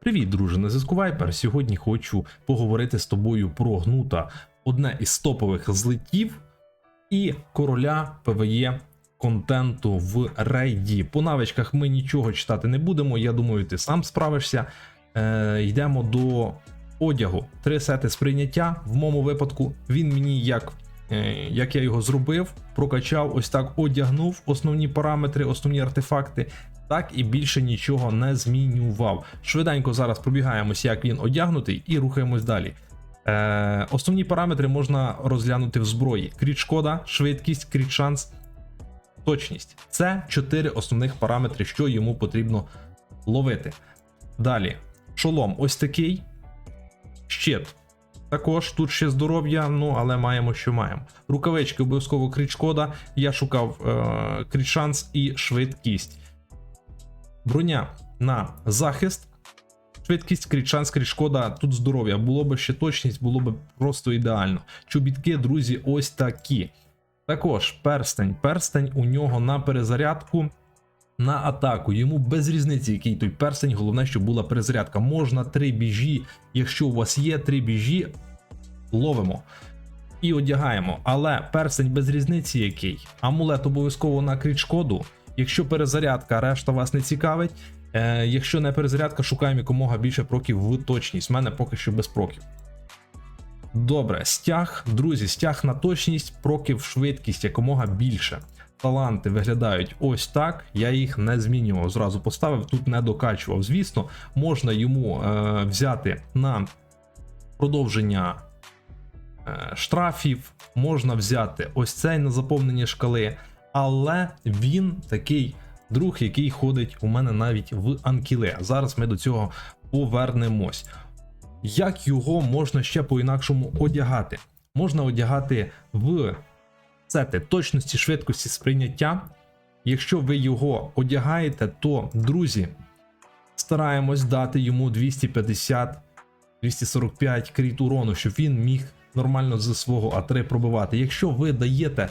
Привіт, друже, на зв'язку Вайпер. Сьогодні хочу поговорити з тобою про гнута, одне із топових злитів і короля ПВЕ контенту в рейді. По навичках ми нічого читати не будемо. Я думаю, ти сам справишся. Е, йдемо до одягу. Три сети сприйняття. В моєму випадку він мені як. е, Як я його зробив, прокачав, ось так одягнув основні параметри, основні артефакти, так і більше нічого не змінював. Швиденько зараз пробігаємось, як він одягнутий, і рухаємось далі. Е, основні параметри можна розглянути в зброї: кріт шкода, швидкість, кріт шанс, точність. Це чотири основних параметри, що йому потрібно ловити. Далі, шолом ось такий. Щит. Також тут ще здоров'я, ну але маємо, що маємо. Рукавички обов'язково кріт. Я шукав е, кріт і швидкість. Броня на захист. Швидкість, кріт шанс, шкода, тут здоров'я. Було б ще точність, було б просто ідеально. Чобітки, друзі, ось такі. Також перстень. Перстень у нього на перезарядку. На атаку. Йому без різниці, який той перстень, головне, щоб була перезарядка. Можна три біжі. Якщо у вас є три біжі, ловимо і одягаємо. Але перстень без різниці який. Амулет обов'язково на кріт шкоду. Якщо перезарядка, решта вас не цікавить. Е, якщо не перезарядка, шукаємо якомога більше проків в точність. У мене поки що без проків. Добре, стяг, друзі, стяг на точність, проків швидкість якомога більше. Таланти виглядають ось так. Я їх не змінював. Зразу поставив, тут не докачував. Звісно, можна йому е, взяти на продовження е, штрафів, можна взяти ось цей на заповнення шкали, але він такий друг, який ходить у мене навіть в анкіле. Зараз ми до цього повернемось. Як його можна ще по-інакшому одягати? Можна одягати в сети точності, швидкості сприйняття. Якщо ви його одягаєте, то, друзі, стараємось дати йому 250-245 кріт урону, щоб він міг нормально з свого А3 пробивати. Якщо ви даєте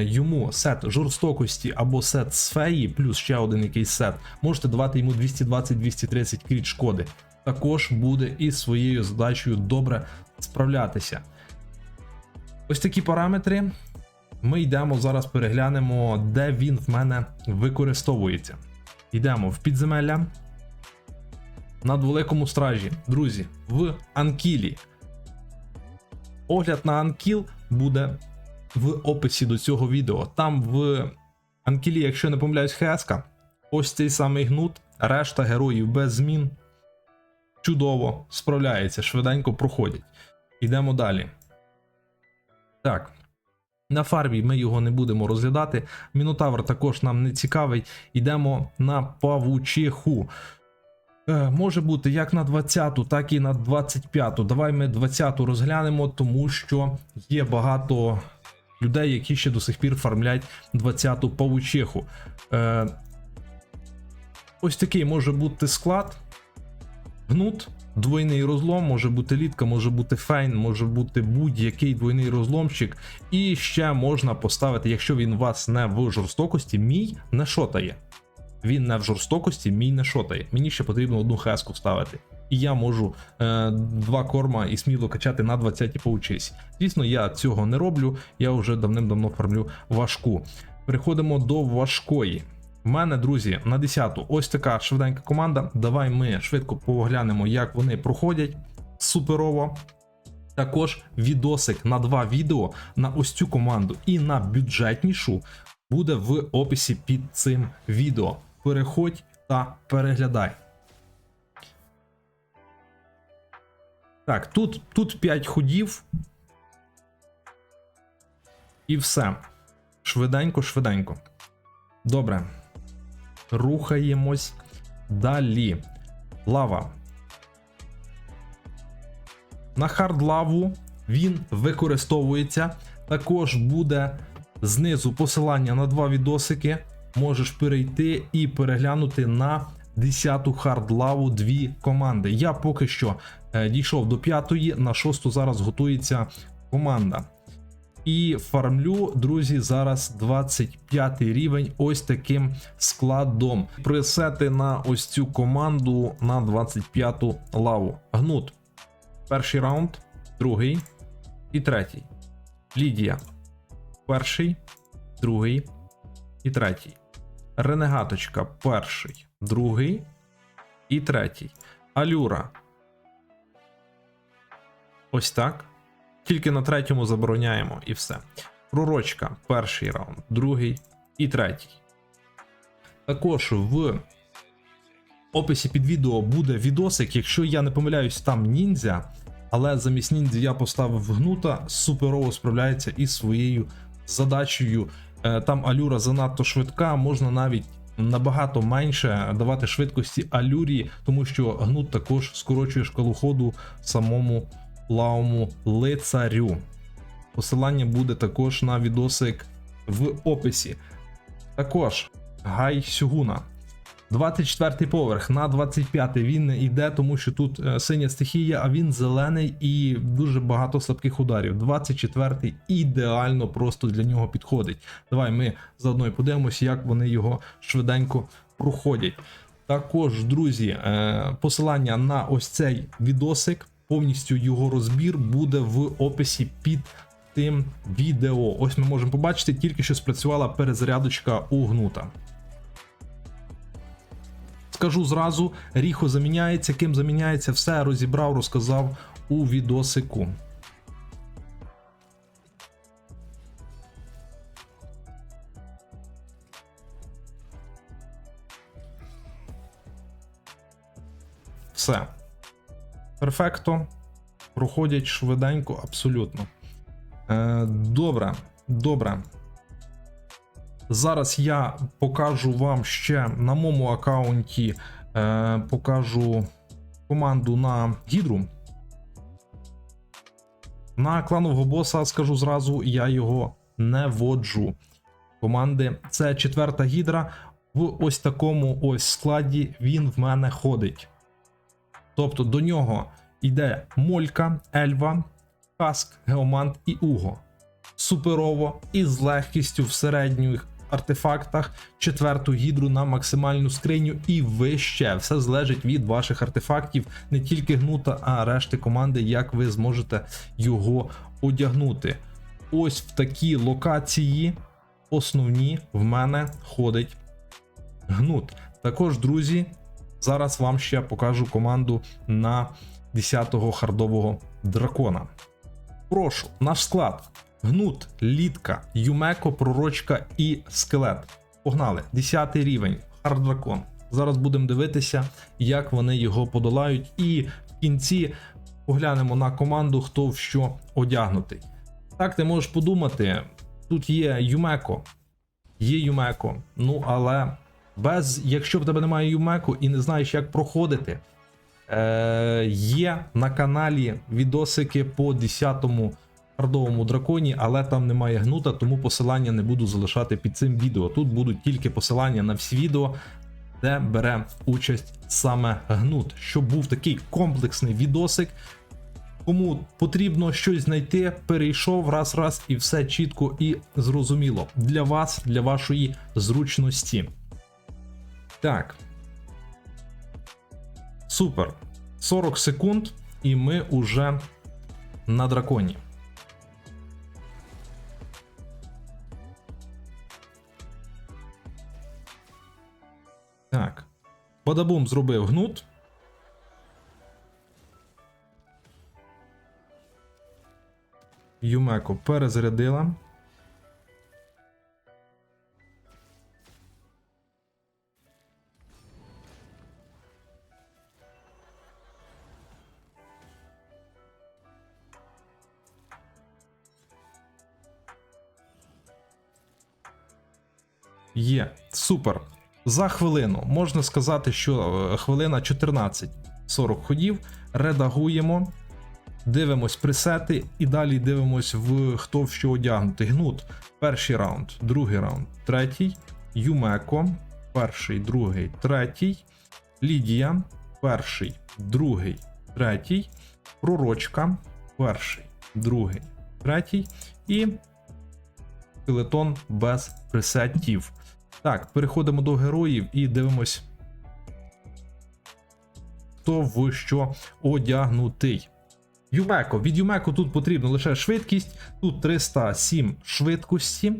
йому сет жорстокості або сет сфеї, плюс ще один якийсь сет, можете давати йому 220-230 кріт шкоди. Також буде із своєю задачею добре справлятися. Ось такі параметри. Ми йдемо зараз, переглянемо, де він в мене використовується. Йдемо в підземелля. На великому стражі, друзі, в Анкілі. Огляд на Анкіл буде в описі до цього відео. Там в Анкілі, якщо не помиляюсь, хеска, ось цей самий гнут, решта героїв без змін. Чудово справляється, швиденько проходять. Йдемо далі. Так. На фарбі ми його не будемо розглядати. Мінотавр також нам не цікавий. Йдемо на павучиху. Е, може бути як на 20-ту, так і на 25-ту. Давай ми 20-ту розглянемо, тому що є багато людей, які ще до сих пір фармлять 20-ту павучиху. Е, ось такий може бути склад. Гнут, двойний розлом, може бути літка, може бути фейн, може бути будь-який двойний розломчик. І ще можна поставити, якщо він вас не в жорстокості, мій не шотає. Він не в жорстокості, мій не шотає. Мені ще потрібно одну хеску вставити. І я можу е, два корма і сміло качати на 20 поучись. Звісно, я цього не роблю, я вже давним-давно фармлю важку. Переходимо до важкої. У мене, друзі, на 10-ту ось така швиденька команда. Давай ми швидко поглянемо, як вони проходять. Суперово. Також відосик на два відео на ось цю команду і на бюджетнішу буде в описі під цим відео. Переходь та переглядай. Так, тут, тут 5 ходів. І все. Швиденько, швиденько. Добре. Рухаємось далі. Лава. На хардлаву він використовується. Також буде знизу посилання на два відосики. Можеш перейти і переглянути на 10-ту хардлаву дві команди. Я поки що дійшов до 5-ї, на 6-ту зараз готується команда. І фармлю, друзі, зараз 25 рівень ось таким складом. Пресети на ось цю команду на 25-ту лаву. Гнут. Перший раунд, другий і третій. Лідія. Перший, другий і третій. Ренегаточка. Перший, другий і третій. Алюра. Ось так. Тільки на третьому забороняємо і все. Пророчка. Перший раунд, другий і третій. Також в описі під відео буде відосик, якщо я не помиляюсь, там ніндзя, але замість ніндзя я поставив гнута, суперово справляється із своєю задачею. Е, Там алюра занадто швидка, можна навіть набагато менше давати швидкості алюрі, тому що гнут також скорочує шкалу ходу самому лауму лицарю. Посилання буде також на відосик в описі. Також Гай Сюгуна. 24 поверх на 25 він не йде, тому що тут е, синя стихія, а він зелений і дуже багато слабких ударів. 24 ідеально просто для нього підходить. Давай ми заодно і подивимося, як вони його швиденько проходять. Також, друзі, е, посилання на ось цей відосик, повністю його розбір буде в описі під тим відео. Ось ми можемо побачити, тільки що спрацювала перезарядочка у гнута. Скажу зразу, Ріхо заміняється, ким заміняється, все розібрав, розказав у відосику. Все. Перфекто. Проходять швиденько, абсолютно. Е, добре, добре. Зараз я покажу вам ще на моєму аккаунті е, покажу команду на гідру. На кланового боса скажу зразу, я його не воджу. Команди це четверта гідра. В ось такому ось складі він в мене ходить. Тобто до нього йде Молька, Ельва, Каск, Геомант і Уго. Суперово і з легкістю в середніх артефактах четверту гідру на максимальну скриню і вище. Все залежить від ваших артефактів, не тільки гнута, а решти команди, як ви зможете його одягнути. Ось в такі локації основні в мене ходить гнут. Також, друзі, зараз вам ще покажу команду на 10-го хардового дракона. Прошу, наш склад. Гнут, літка, Юмеко, пророчка і скелет. Погнали, 10 рівень, харддракон. Зараз будемо дивитися, як вони його подолають, і в кінці поглянемо на команду, хто в що одягнутий. Так, ти можеш подумати, тут є Юмеко, є Юмеко, ну але без, якщо в тебе немає Юмеко і не знаєш, як проходити, е, є на каналі відосики по 10-му хардовому драконі, але там немає гнута, тому посилання не буду залишати під цим відео. Тут будуть тільки посилання на всі відео, де бере участь саме гнут, щоб був такий комплексний відосик. Кому потрібно щось знайти, перейшов раз-раз і все чітко і зрозуміло. Для вас, для вашої зручності. Так. Супер. 40 секунд, і ми уже на драконі. Так. Бадабум зробив гнут. Юмеко перезарядила. Є, супер. За хвилину можна сказати, що е, хвилина 14-40 ходів. Редагуємо, дивимось пресети і далі дивимось в хто в що одягнутий. Гнут. Перший раунд, другий раунд, третій. Юмеко. Перший, другий, третій. Лідія. Перший, другий, третій. Пророчка. Перший, другий, третій. І скелетон без пресетів. Так, переходимо до героїв і дивимось, хто в що одягнутий. Юмеко. Від Юмеко тут потрібна лише швидкість. Тут 307 швидкості,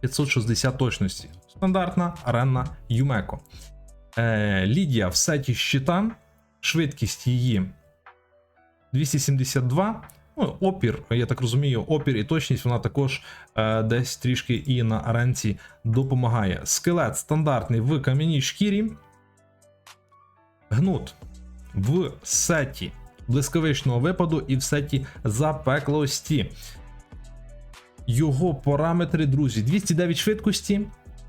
560 точності. Стандартна аренна Юмеко. Е, Лідія в сеті щита. Швидкість її 272. Ну, опір, я так розумію, опір і точність вона також е, десь трішки і на аренці допомагає. Скелет стандартний в кам'яній шкірі. Гнут в сеті блискавичного випаду і в сеті запеклості. Його параметри, друзі, 209 швидкості,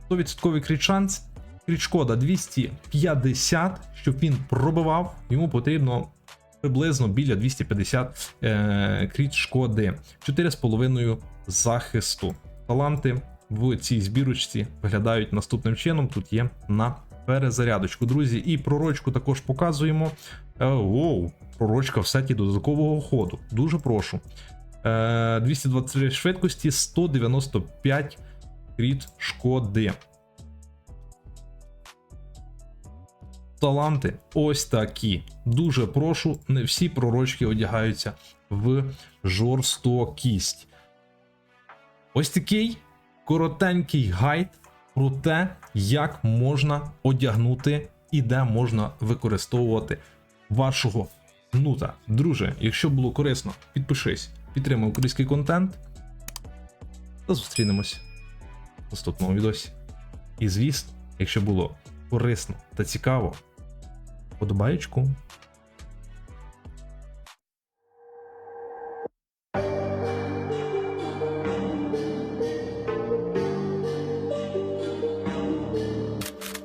100% кріт шанс, кріт шкода 250, щоб він пробивав, йому потрібно приблизно біля 250 е, кріт шкоди, 4,5 захисту. Таланти в цій збірочці виглядають наступним чином. Тут є на перезарядочку, друзі. І пророчку також показуємо. Е, Оу, пророчка в сеті додаткового ходу. Дуже прошу. Е, 223 швидкості, 195 кріт шкоди. Таланти ось такі. Дуже прошу, не всі пророчки одягаються в жорстокість. Ось такий коротенький гайд про те, як можна одягнути і де можна використовувати вашого гнута. Друже, якщо було корисно, підпишись, підтримай український контент та зустрінемось в наступному відосі. І звісно, якщо було корисно та цікаво, подобаєчку.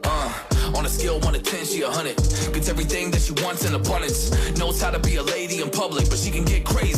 Uh, on a scale 1 to 10, she a 100. Gets everything that she wants in abundance. Knows how to be a lady in public, but she can get crazy.